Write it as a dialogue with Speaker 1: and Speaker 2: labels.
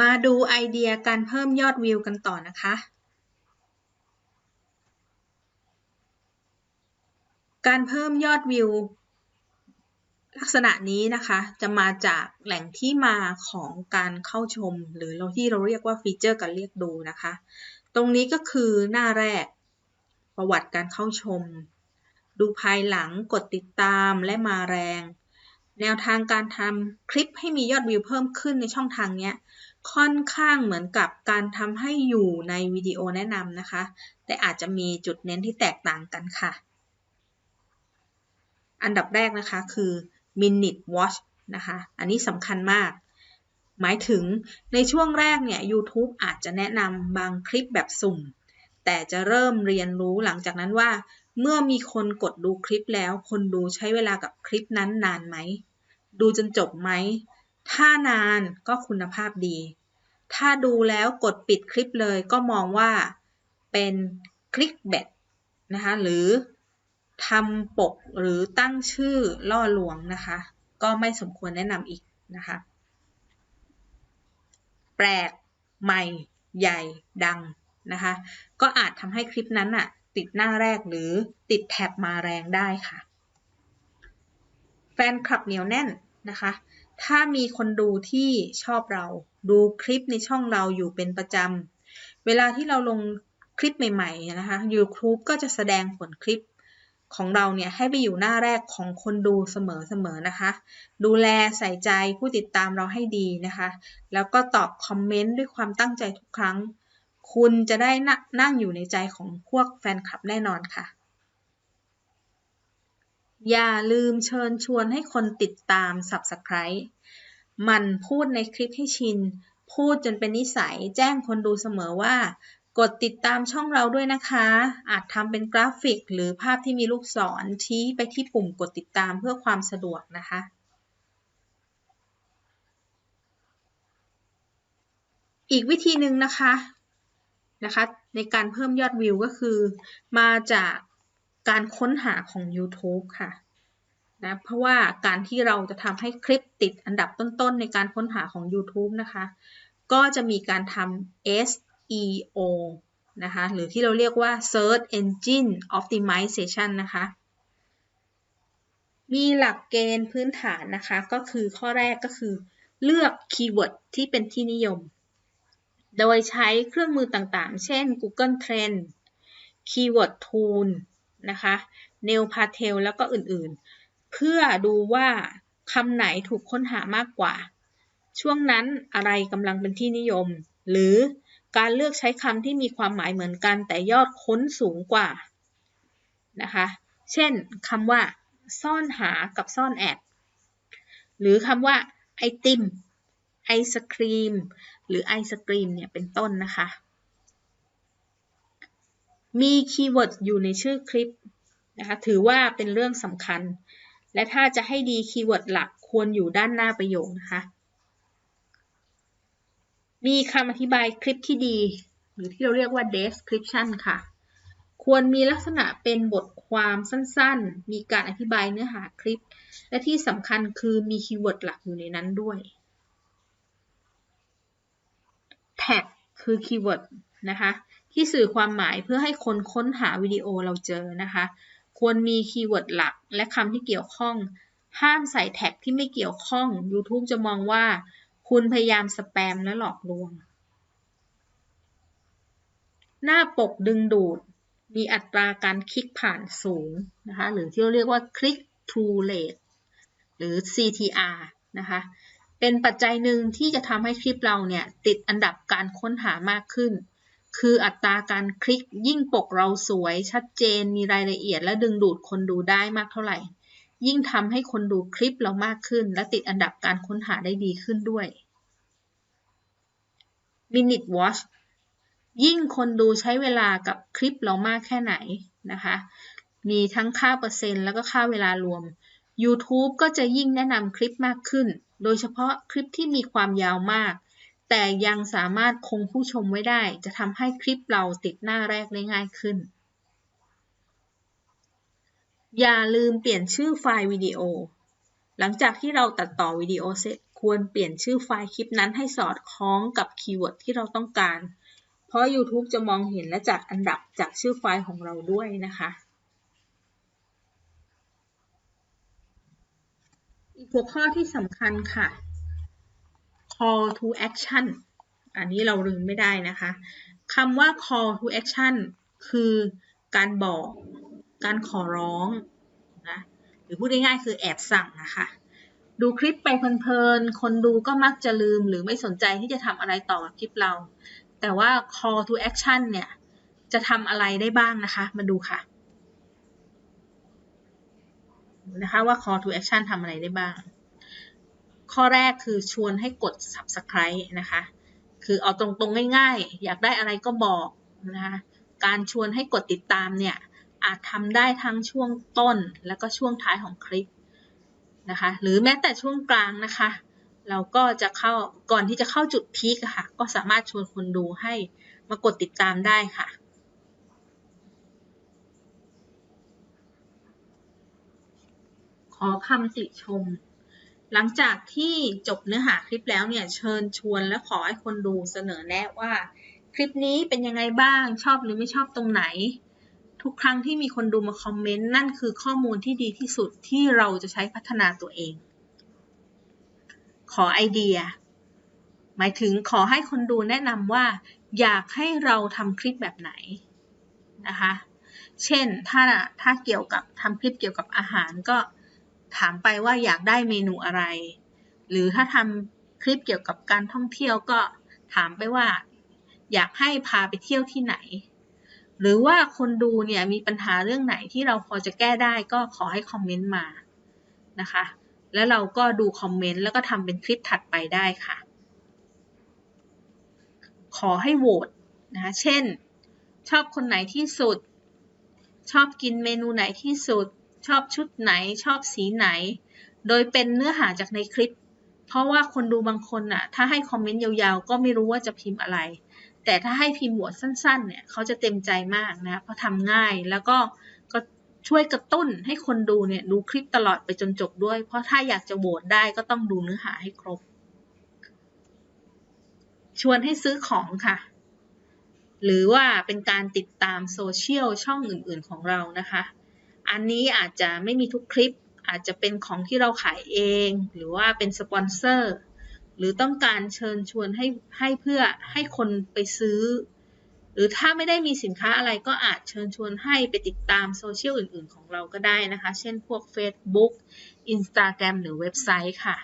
Speaker 1: มาดูไอเดียการเพิ่มยอดวิวกันต่อนะคะ การเพิ่มยอดวิว ลักษณะนี้นะคะจะมาจากแหล่งที่มาของการเข้าชม หรือเราที่เราเรียกว่าฟีเจอร์การเรียกดูนะคะ ตรงนี้ก็คือหน้าแรกประวัติการเข้าชม ดูภายหลังกดติดตามและมาแรง แนวทางการทำคลิปให้มียอดวิวเพิ่มขึ้นในช่องทางนี้ค่อนข้างเหมือนกับการทำให้อยู่ในวิดีโอแนะนำนะคะ แต่อาจจะมีจุดเน้นที่แตกต่างกันค่ะ อันดับแรกนะคะคือ minute watch นะคะ อันนี้สำคัญมาก หมายถึงในช่วงแรกเนี่ย YouTube อาจจะแนะนำบางคลิปแบบสุ่ม แต่จะเริ่มเรียนรู้หลังจากนั้นว่า เมื่อมีคนกดดูคลิปแล้ว คนดูใช้เวลากับคลิปนั้นนานไหม ดูจนจบไหม ถ้านานก็คุณภาพดี ถ้าดูแล้วกดปิดคลิปเลยก็มองว่าเป็นคลิกแบตนะคะหรือทำปกหรือตั้งชื่อล่อลวงนะคะ ก็ไม่สมควรแนะนำอีกนะคะ แปลกใหม่ใหญ่ดังนะคะ ก็อาจทำให้คลิปนั้นอะติดหน้าแรกหรือติดแท็บมาแรงได้ค่ะ แฟนคลับเหนียวแน่น นะคะ ถ้ามีคนดูที่ชอบเรา ดูคลิปในช่องเราอยู่เป็นประจำ เวลาที่เราลงคลิปใหม่ๆนะคะ YouTube ก็จะแสดงผลคลิปของเราเนี่ยให้ไปอยู่หน้าแรกของคนดูเสมอๆนะคะ ดูแลใส่ใจผู้ติดตามเราให้ดีนะคะ แล้วก็ตอบคอมเมนต์ด้วยความตั้งใจทุกครั้ง คุณจะได้นั่งอยู่ในใจของพวกแฟนคลับแน่นอนค่ะ อย่าลืมเชิญชวนให้คนติดตาม Subscribe มันพูดในคลิปให้ชิน พูดจนเป็นนิสัย แจ้งคนดูเสมอว่า กดติดตามช่องเราด้วยนะคะ อาจทำเป็นกราฟิก หรือภาพที่มีลูกศรชี้ไปที่ปุ่มกดติดตามเพื่อความสะดวกนะคะอีกวิธีหนึ่งนะคะนะคะ ในการเพิ่มยอดวิวก็คือ มาจาก การค้นหาของ YouTube ค่ะนะเพราะว่าการที่เราจะทำให้คลิปติดอันดับต้นๆ ในการค้นหาของ YouTube นะคะ ก็จะมีการทำ SEO นะคะหรือที่เราเรียกว่า Search Engine Optimization นะคะ มีหลักเกณฑ์พื้นฐานนะคะ ก็คือข้อแรกก็คือเลือกคีย์เวิร์ดที่เป็นที่นิยม โดยใช้เครื่องมือต่างๆ เช่น Google Trend Keyword Tool นะคะ n e o p a t e l แล้วก็อื่นๆ เพื่อดูว่าคำไหนถูกค้นหามากกว่า ช่วงนั้นอะไรกำลังเป็นที่นิยม หรือการเลือกใช้คำที่มีความหมายเหมือนกัน แต่ยอดค้นสูงกว่านะคะ เช่นคำว่า ซ่อนหากับซ่อนแอบหรือคำว่าไอติมไอศครีม หรือไอศครีมเนี่ยเป็นต้นนะคะ มีคีย์เวิร์ดอยู่ในชื่อคลิปนะคะถือว่าเป็นเรื่องสำคัญ และถ้าจะให้ดีคีย์เวิร์ดหลักควรอยู่ด้านหน้าประโยคนะคะมีคำอธิบายคลิปที่ดี หรือที่เราเรียกว่า description ค่ะ ควรมีลักษณะเป็นบทความสั้นๆ มีการอธิบายเนื้อหาคลิป และที่สำคัญคือมีคีย์เวิร์ดหลักอยู่ในนั้นด้วย tag คือคีย์เวิร์ด นะคะ ที่สื่อความหมายเพื่อให้คนค้นหาวิดีโอเราเจอนะคะ ควรมีคีย์เวิร์ดหลักและคำที่เกี่ยวข้อง ห้ามใส่แท็กที่ไม่เกี่ยวข้อง YouTube จะมองว่า คุณพยายามสแปมและหลอกลวง หน้าปกดึงดูด มีอัตราการคลิกผ่านสูงนะคะ หรือที่เราเรียกว่า click to rate หรือ CTR นะคะเป็นปัจจัยหนึ่งที่จะทำให้คลิปเราเนี่ยติดอันดับการค้นหามากขึ้น คืออัตราการคลิกยิ่งปกเราสวย ชัดเจนมีรายละเอียด และดึงดูดคนดูได้มากเท่าไหร่ ยิ่งทำให้คนดูคลิปเรามากขึ้น และติดอันดับการค้นหาได้ดีขึ้นด้วย Minute Watch ยิ่งคนดูใช้เวลากับคลิปเรามากแค่ไหนนะคะ มีทั้งค่าเปอร์เซ็นต์แล้วก็ค่าเวลารวม YouTube ก็จะยิ่งแนะนำคลิปมากขึ้น โดยเฉพาะคลิปที่มีความยาวมาก แต่ยังสามารถคงผู้ชมไว้ได้ จะทำให้คลิปเราติดหน้าแรกได้ง่ายขึ้น อย่าลืมเปลี่ยนชื่อไฟล์วิดีโอ หลังจากที่เราตัดต่อวิดีโอเสร็จควรเปลี่ยนชื่อไฟล์คลิปนั้นให้สอดคล้องกับคีย์เวิร์ดที่เราต้องการ เพราะ YouTube จะมองเห็นและจัดอันดับจากชื่อไฟล์ของเราด้วยนะคะ อีกหัวข้อที่สำคัญค่ะ call to action อันนี้เราลืมไม่ได้นะคะคำว่า call to action คือการบอก การขอร้องนะหรือพูดง่ายๆคือแอบสั่งนะคะ ดูคลิปไปเพลินๆ คนดูก็มักจะลืมหรือไม่สนใจที่จะทำอะไรต่อกับคลิปเรา แต่ว่า call to action เนี่ยจะทำอะไรได้บ้างนะคะ มาดูค่ะนะคะว่า call to action ทำอะไรได้บ้าง ข้อแรกคือชวนให้กด subscribe นะคะ คือเอาตรงๆง่ายๆ อยากได้อะไรก็บอกนะคะการชวนให้กดติดตามเนี่ยอาจทำได้ทั้งช่วงต้นแล้วก็ช่วงท้ายของคลิปนะคะหรือแม้แต่ช่วงกลางนะคะ เราก็จะเข้าก่อนที่จะเข้าจุดพีคค่ะ ก็สามารถชวนคนดูให้มากดติดตามได้ค่ะขอคำติชม หลังจากที่จบเนื้อหาคลิปแล้วเนี่ยเชิญชวนและขอให้คนดูเสนอแนะว่า คลิปนี้เป็นยังไงบ้างชอบหรือไม่ชอบตรงไหน ทุกครั้งที่มีคนดูมาคอมเมนต์นั่นคือข้อมูลที่ดีที่สุดที่เราจะใช้พัฒนาตัวเอง ขอไอเดีย หมายถึงขอให้คนดูแนะนำว่า อยากให้เราทำคลิปแบบไหนนะคะ เช่นถ้าถ้าเกี่ยวกับทำคลิปเกี่ยวกับอาหารก็ ถามไปว่าอยากได้เมนูอะไร หรือถ้าทำคลิปเกี่ยวกับการท่องเที่ยวก็ถามไปว่า อยากให้พาไปเที่ยวที่ไหน หรือว่าคนดูเนี่ยมีปัญหาเรื่องไหนที่เราพอจะแก้ได้ก็ขอให้คอมเมนต์มานะคะ แล้วเราก็ดูคอมเมนต์แล้วก็ทำเป็นคลิปถัดไปได้ค่ะ ขอให้โหวตนะคะเช่น ชอบคนไหนที่สุด ชอบกินเมนูไหนที่สุด ชอบชุดไหนชอบสีไหน โดยเป็นเนื้อหาจากในคลิป เพราะว่าคนดูบางคนน่ะ ถ้าให้คอมเมนต์ยาวๆ ก็ไม่รู้ว่าจะพิมพ์อะไร แต่ถ้าให้พิมพ์บทสั้นๆ เนี่ยเขาจะเต็มใจมากนะ เพราะทำง่ายแล้วก็ก็ช่วยกระตุ้นให้คนดูเนี่ยดูคลิปตลอดไปจนจบด้วย เพราะถ้าอยากจะโหวตได้ก็ต้องดูเนื้อหาให้ครบ ชวนให้ซื้อของค่ะหรือว่าเป็นการติดตามโซเชียลช่องอื่นๆของเรานะคะ อันนี้อาจจะไม่มีทุกคลิป อาจจะเป็นของที่เราขายเอง หรือว่าเป็นสปอนเซอร์ หรือต้องการเชิญชวนให้ให้เพื่อให้คนไปซื้อ หรือถ้าไม่ได้มีสินค้าอะไรก็อาจเชิญชวนให้ไปติดตามโซเชียลอื่น ๆ ของเราก็ได้นะคะ เช่นพวก Facebook Instagram หรือเว็บไซต์ค่ะ